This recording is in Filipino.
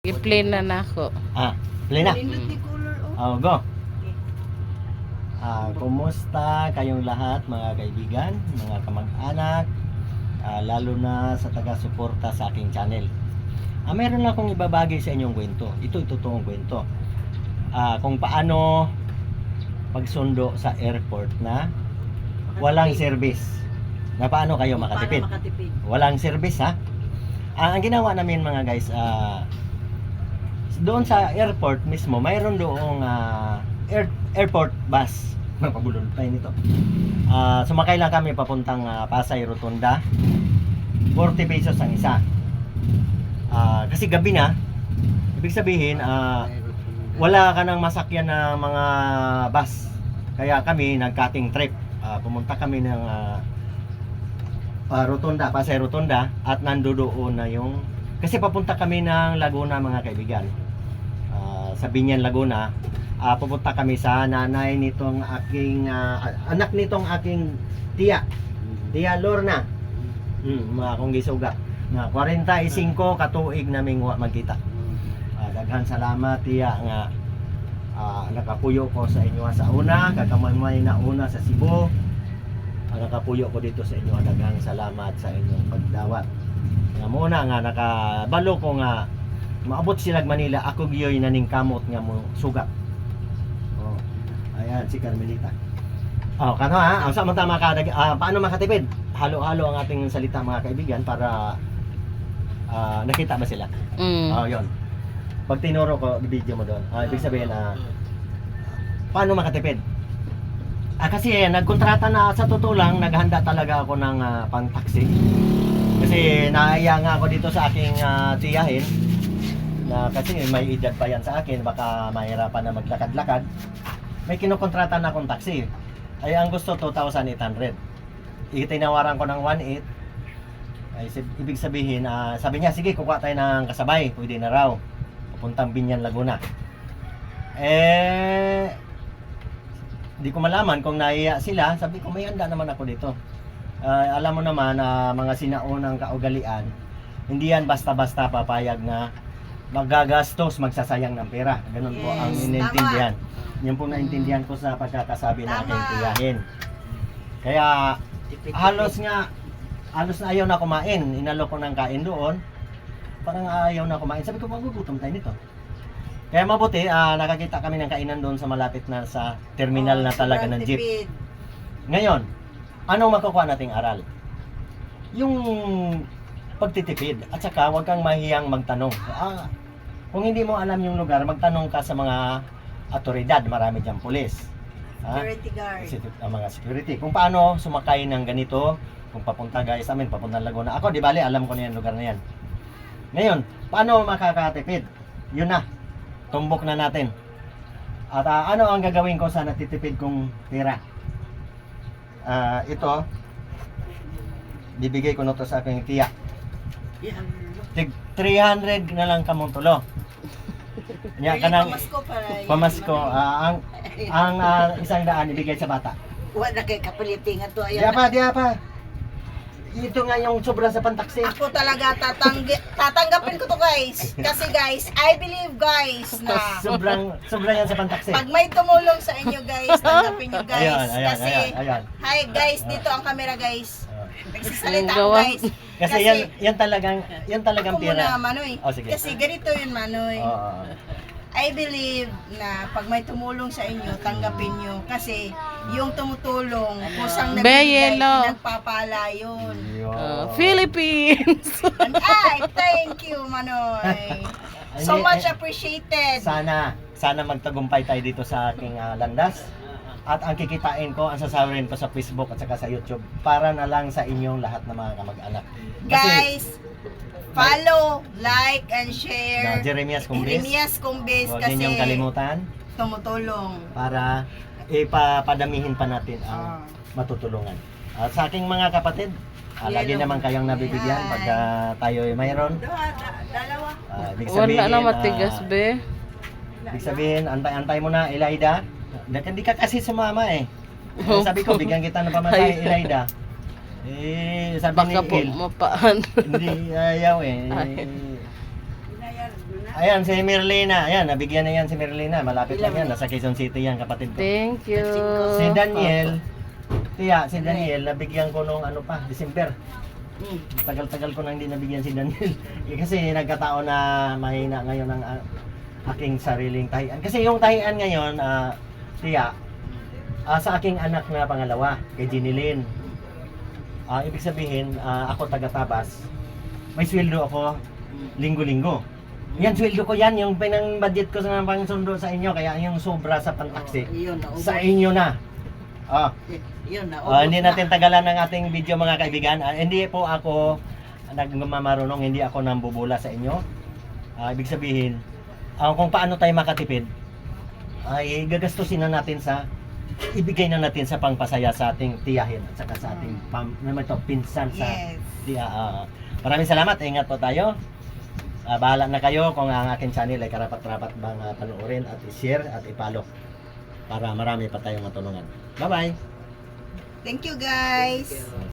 I-play na nako. Ah, play na. Oh. Oh, go. Ah, kumusta kayong lahat mga kaibigan, mga kamag-anak, ah, lalo na sa taga-suporta sa aking channel. Ah, meron akong ibabagi sa inyong kwento. Ito totoong kwento. Ah, kung paano pagsundo sa airport na walang service. Na paano kayo makatipid. Walang service ha. Ah, ang ginawa namin mga guys, ah, doon sa airport mismo, mayroon doong ah, air, airport bus. Mapabulol pa yun ito. Ah, sumakay lang kami papuntang ah, Pasay Rotunda. 40 pesos ang isa. Ah, kasi gabi na, ibig sabihin, ah, wala ka nang masakyan na mga bus. Kaya kami nag-cutting trip. Ah, pumunta kami ng ah, ah, Rotunda, Pasay Rotunda at nandoon na yung kasi papunta kami ng Laguna mga kaibigan. Sa Binyan Laguna, ah, pupunta kami sa nanay nitong aking ah, anak nitong aking tiya. Tiya Lorna. Hmm, mga akong gisuga. Na 45 katuig naming wa magkita. Ah, daghan salamat tiya nga ah, nakapuyo ko sa inyo sa una, kagamay na una sa Cebu. Ah, nakapuyo ko dito sa inyo daghang salamat sa inyong pagdawat. Nga muna nga nakabalo ko nga maabot sila Manila ako giyoy naning kamot nga mo sugat. Oh. Ayan si Carmelita. Oh, kano ha? Ang sa tama ka ah, paano makatipid? Halo-halo ang ating salita mga kaibigan para ah, nakita ba sila? Mm. Oh, yun. Pag tinuro ko, video mo doon. Ah, ibig sabihin na paano makatipid? Ah, kasi eh, nagkontrata na sa totoo lang, naghanda talaga ako ng ah, pang-taxi. Kasi naaya nga ako dito sa aking ah, tiyahin na kasi may edad pa yan sa akin, baka mahirapan na maglakad-lakad. May kinukontrata na akong taxi. Ay ang gusto 2,800. Itinawaran ko ng 1,800. Ay ibig sabihin, ah, sabi niya, sige kukuha tayo ng kasabay, pwede na raw. Papuntang Binyan, Laguna. Eh, di ko malaman kung naiya sila. Sabi ko, may handa naman ako dito. Ah, alam mo naman na mga sinaunang kaugalian, hindi yan basta-basta papayag na magagastos, magsasayang ng pera. Ganun po ang Yes, inintindihan. Yan po naintindihan ko sa pagkakasabi Tama. tiyahin. Kaya halos nga halos na ayaw na kumain. Inalo ko ng kain doon. Parang ayaw na kumain. Sabi ko, magugutom tayo nito. Kaya mabuti, ah, nakakita kami ng kainan doon sa malapit na sa terminal Oh, na talaga ng jeep. Ngayon, anong makukuha nating aral? Yung pagtitipid at saka huwag kang mahiyang magtanong. Ah, kung hindi mo alam yung lugar, magtanong ka sa mga otoridad, marami diyang pulis. Ha? Security guard. Ang mga security. Kung paano sumakay ng ganito, kung papunta guys amin, papunta Laguna. Ako, di bali, alam ko na yung lugar na yan. Ngayon, paano makakatipid? Yun na. Tumbok na natin. At ah, ano ang gagawin ko sa natitipid kong pera? Ah, ito, bibigay ko na to sa aking tiya. Yan. Tig 300 na lang kamong tulo. Nya kanang pamasko para pamasko ah, ang ang ah, isang daan ibigay sa bata. Wala kay kapiliting ato Di ayan. pa, di pa. Ito nga yung sobra sa pantaksi. Ako talaga tatanggi tatanggapin ko to guys. Kasi guys, I believe guys na Sobrang sobrang yan sa pantaksi. pag may tumulong sa inyo guys, tanggapin nyo guys. Ayan, ayan, Kasi ayan, ayan. hi guys, dito ang camera guys. Nagsasalita ako guys. Kasi, yan yan talagang yan talagang Ako muna pera. Manoy. Oh, sige. Kasi ganito yun Manoy. Oo. I believe na pag may tumulong sa inyo, tanggapin nyo. Kasi yung tumutulong, kusang Be, nabibigay, yellow. nagpapala yun. Uh, Philippines. And ay, thank you, Manoy. So much eh, appreciated. Sana sana magtagumpay tayo dito sa aking ah, landas. At ang kikitain ko, ang sasabihin ko sa Facebook at saka sa YouTube para na lang sa inyong lahat ng mga kamag-anak. Kasi Guys, follow, like, and na share. Jeremias Cumbres, Jeremias Cumbes huwag kasi ninyong kalimutan tumutulong. para ipapadamihin pa natin ang Ah. matutulungan. At sa aking mga kapatid, ah, lagi Yellow. naman kayong nabibigyan Yan. pagka tayo ay mayroon. Da- da- Dalawa. Ah, ibig Wala sabihin, na matigas, ah, be. ibig sabihin, antay-antay mo na, Elida. Dahil Hindi ka kasi sumama eh. Eh, Sabi ko, bigyan kita ng pamasahe, Elida. Eh, sabi Baka po ni Il, mapaan. hindi ayaw eh. Ayan, si Merlina. Ayan, nabigyan na yan si Merlina. Malapit lang yan. Nasa Quezon City yan, kapatid ko. Thank you. Si Daniel, tiya, si Daniel, nabigyan ko nung ano pa, December. Tagal-tagal ko nang hindi nabigyan si Daniel. Eh, Kasi nagkataon na mahina ngayon ang ah, aking sariling tahian. Kasi yung tahian ngayon, ah, tiya, ah, sa aking anak na pangalawa, kay Jinilin. Ah, ibig sabihin, ah, ako taga-tabas. May sweldo ako linggo-linggo. Yan, sweldo ko yan. Yung pinang-budget ko sa pangsundo sa inyo. Kaya yung sobra sa pantaksi, Yun, naubos. sa inyo na. Ah, Yun, naubos Ah, hindi na. natin tagalan ng ating video mga kaibigan. Ah, hindi po ako nagmamarunong, hindi ako nambubula sa inyo. Ah, ibig sabihin, ah, kung paano tayo makatipid, ay gagastusin na natin sa ibigay na natin sa pangpasaya sa ating tiyahin at saka sa ating pam, naman to, pinsan sa Yes. tiya. ah. maraming salamat, ingat po tayo. Ah, bahala na kayo kung ang aking channel ay karapat-rapat bang ah, panuorin at i-share at i-follow para marami pa tayong matulungan. Bye-bye! Thank you guys.